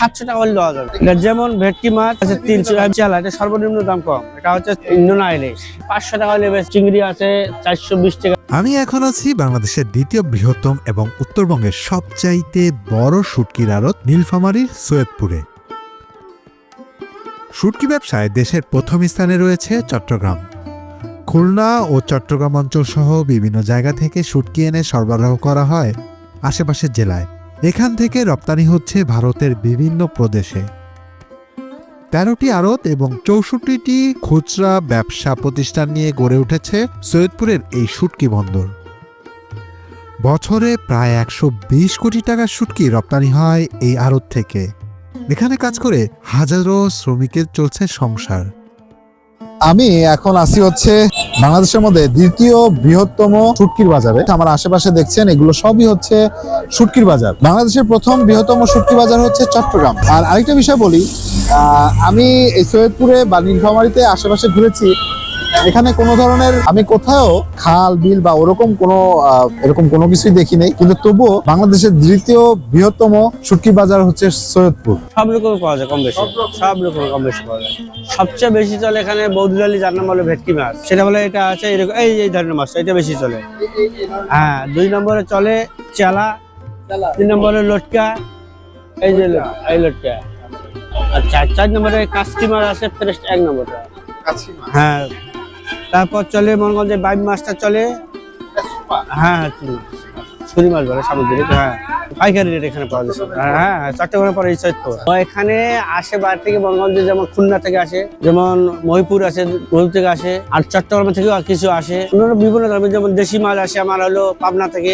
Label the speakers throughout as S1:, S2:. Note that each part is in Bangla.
S1: সাতশো টাকা হলে দেওয়া যাবে। যেমন ভেটকি মাছ আছে তিনশো চালা, এটা সর্বনিম্ন দাম কম। এটা হচ্ছে নোনা ইলিশ পাঁচশো টাকা হলে চিংড়ি আছে, চারশো বিশ টাকা।
S2: আমি এখন আছি বাংলাদেশের দ্বিতীয় বৃহত্তম এবং উত্তরবঙ্গের সবচাইতে বড় শুটকির আড়ত নীলফামারীর সৈয়দপুরে। শুটকি ব্যবসায় দেশের প্রথম স্থানে রয়েছে চট্টগ্রাম। খুলনা ও চট্টগ্রাম অঞ্চল সহ বিভিন্ন জায়গা থেকে শুটকি এনে সরবরাহ করা হয় আশেপাশের জেলায়। এখান থেকে রপ্তানি হচ্ছে ভারতের বিভিন্ন প্রদেশে। তেরোটি আড়ত এবং চৌষট্টিটি খুচরা ব্যবসা প্রতিষ্ঠান নিয়ে গড়ে উঠেছে সৈয়দপুরের এই শুটকি বন্দর। বছরে প্রায় একশো বিশ কোটি টাকার শুটকি রপ্তানি হয় এই আড়ত থেকে। এখানে কাজ করে হাজারো শ্রমিকের চলছে সংসার।
S3: আমি এখন আসি হচ্ছে বাংলাদেশের মধ্যে দ্বিতীয় বৃহত্তম সুটকির বাজারে। আমার আশেপাশে দেখছেন এগুলো সবই হচ্ছে সুটকির বাজার। বাংলাদেশের প্রথম বৃহত্তম সুটকি বাজার হচ্ছে চট্টগ্রাম। আর আরেকটা বিষয় বলি আমি এই সৈয়দপুরে বা নীলফামারিতে আশেপাশে ঘুরেছি এখানে কোনো ধরনের আমি কোথাও খাল বিল বা ওরকম কোনো আহ, এরকম কোনো কিছুই দেখি নাই। কিন্তু তবুও বাংলাদেশের দ্বিতীয় বৃহত্তম শুটকি বাজার হচ্ছে সৈয়দপুর।
S1: সব রকমের পাওয়া যায় কম বেশি। সব রকমের কম বেশি পাওয়া যায়। সবচেয়ে বেশি চলে এখানে বৌদিলালি যার নাম বলে ভেটকি মাছ। সেটা বলে এটা আছে এরকম এই এই ধরনের মাছ এটা বেশি চলে। হ্যাঁ দুই নম্বরে চলে চেলা তিন নম্বরে লটকা এই যে এই লটকা। আর চার চার নম্বরে কাস্কি মাছ আছে ফ্রেশ এক নম্বরটা। হ্যাঁ তারপর চলে মনগঞ্জে বাইম মাছটা চলে। হ্যাঁ হ্যাঁ। ছুরি মাছ বলে সামুদ্রিক হ্যাঁ। পাইকারি রেট এখানে পাওয়া যাচ্ছে হ্যাঁ হ্যাঁ হ্যাঁ, চট্টগ্রামের পরে এই তো। এখানে আসে বাইরে থেকে বঙ্গবন্ধু যেমন খুলনা থেকে আসে যেমন মহিপুর আসে মহিপুর থেকে আসে আর চট্টগ্রাম থেকেও কিছু আসে। অন্যান্য বিভিন্ন ধরনের যেমন দেশি মাছ আসে আমার হলো পাবনা থেকে।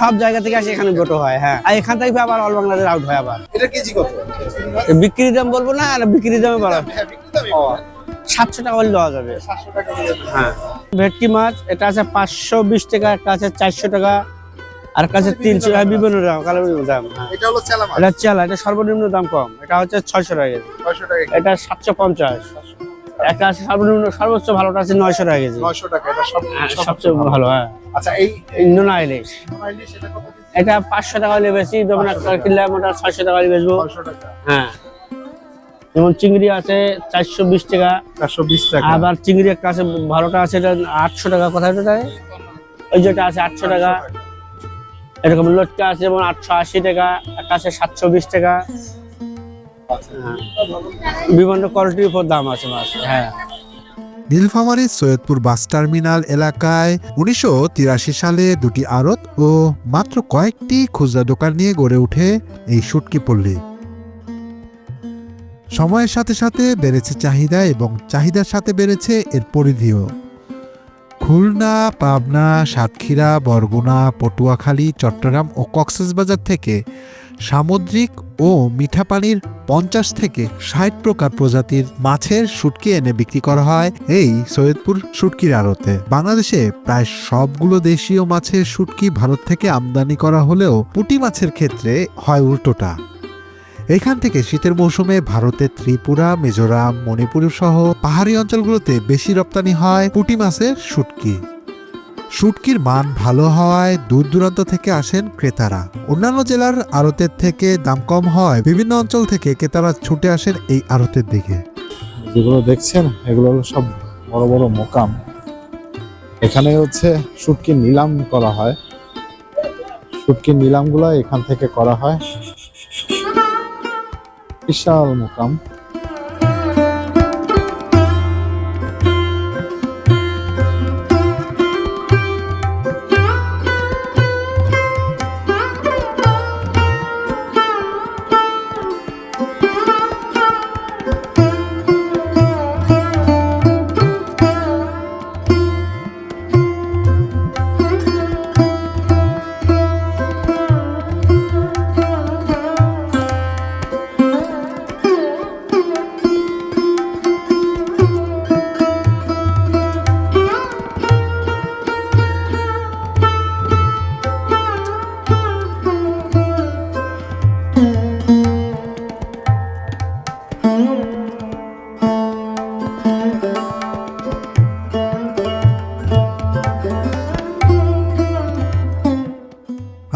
S1: সব জায়গা থেকে আসে এখানে গোটো হয় হ্যাঁ। আর এখান থেকে আবার অল বাংলাদেশ আউট হয় আবার।
S3: এটা কেজি কত?
S1: বিক্রির দাম বলব না আর বিক্রির দামে বলা সাতশো টাকা হলে দেওয়া যাবে। হ্যাঁ। ভেটকি মাছ এটা আছে পাঁচশো বিশ টাকা একটা আছে চারশো টাকা আর আছে তিনশো টাকা বিভিন্ন দাম কালো বিভিন্ন দাম হ্যাঁ।
S3: এটা হলো চেলা
S1: এটা চালা এটা সর্বনিম্ন দাম কম এটা হচ্ছে ছয়শো টাকা কেজি।
S3: টাকা
S1: এটা সাতশো পঞ্চাশ। একটা আছে সর্বনিম্ন সর্বোচ্চ ভালোটা আছে নয়শো টাকা কেজি।
S3: নয়শো টাকা এটা
S1: হ্যাঁ, সবচেয়ে ভালো। হ্যাঁ।
S3: আচ্ছা এই
S1: নোনা ইলিশ। এটা পাঁচশো টাকা হলে বেশি যেমন একটা কিনলে আমরা ছয়শো টাকা হলে বেচবো। হ্যাঁ। যেমন চিংড়ি আছে চারশো বিশ টাকা।
S3: চারশো বিশ টাকা।
S1: আবার চিংড়ি একটা আছে ভালোটা আছে এটা আটশো টাকা কোথায় ওটা ওই যেটা আছে আটশো টাকা। এরকম লটকা আছে যেমন আটশো আশি টাকা একটা আছে সাতশো বিশ টাকা। হ্যাঁ। বিভিন্ন কোয়ালিটির উপর দাম আছে মাছ। হ্যাঁ।
S2: নীলফামারীর সৈয়দপুর বাস টার্মিনাল এলাকায় উনিশশো তিরাশি সালে দুটি আড়ত ও মাত্র কয়েকটি খুচরা দোকান নিয়ে গড়ে ওঠে এই শুটকি পল্লী। সময়ের সাথে সাথে বেড়েছে চাহিদা এবং চাহিদার সাথে বেড়েছে এর পরিধিও। খুলনা, পাবনা, সাতক্ষীরা, বরগুনা, পটুয়াখালী, চট্টগ্রাম ও কক্সবাজার থেকে সামুদ্রিক ও মিঠা পানির পঞ্চাশ থেকে ষাট প্রকার প্রজাতির মাছের শুটকি এনে বিক্রি করা হয় এই সৈয়দপুর শুটকির আড়তে। বাংলাদেশে প্রায় সবগুলো দেশীয় মাছের শুটকি ভারত থেকে আমদানি করা হলেও পুঁটি মাছের ক্ষেত্রে হয় উল্টোটা। এখান থেকে শীতের মৌসুমে ভারতের ত্রিপুরা, মিজোরাম, মণিপুর সহ পাহাড়ি অঞ্চলগুলোতে বেশি রপ্তানি হয় পুঁটি মাছের শুটকি। শুটকির মান ভালো হওয়ায় দূর দূরান্ত থেকে আসেন ক্রেতারা। অন্যান্য জেলার আড়তের থেকে দাম কম হয়। বিভিন্ন অঞ্চল থেকে ক্রেতারা ছুটে আসেন এই আড়তের দিকে।
S3: যেগুলো দেখছেন, এগুলো হলো সব বড় বড় মোকাম। এখানে হচ্ছে শুটকির নিলাম করা হয়। শুটকির নিলামগুলো এখান থেকে করা হয়। বিশাল মোকাম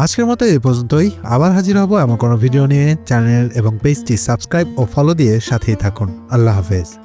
S2: আজকের মতো এই পর্যন্তই। আবার হাজির হব এমন কোনো ভিডিও নিয়ে। চ্যানেল এবং পেজটি সাবস্ক্রাইব ও ফলো দিয়ে সাথেই থাকুন। আল্লাহ হাফেজ।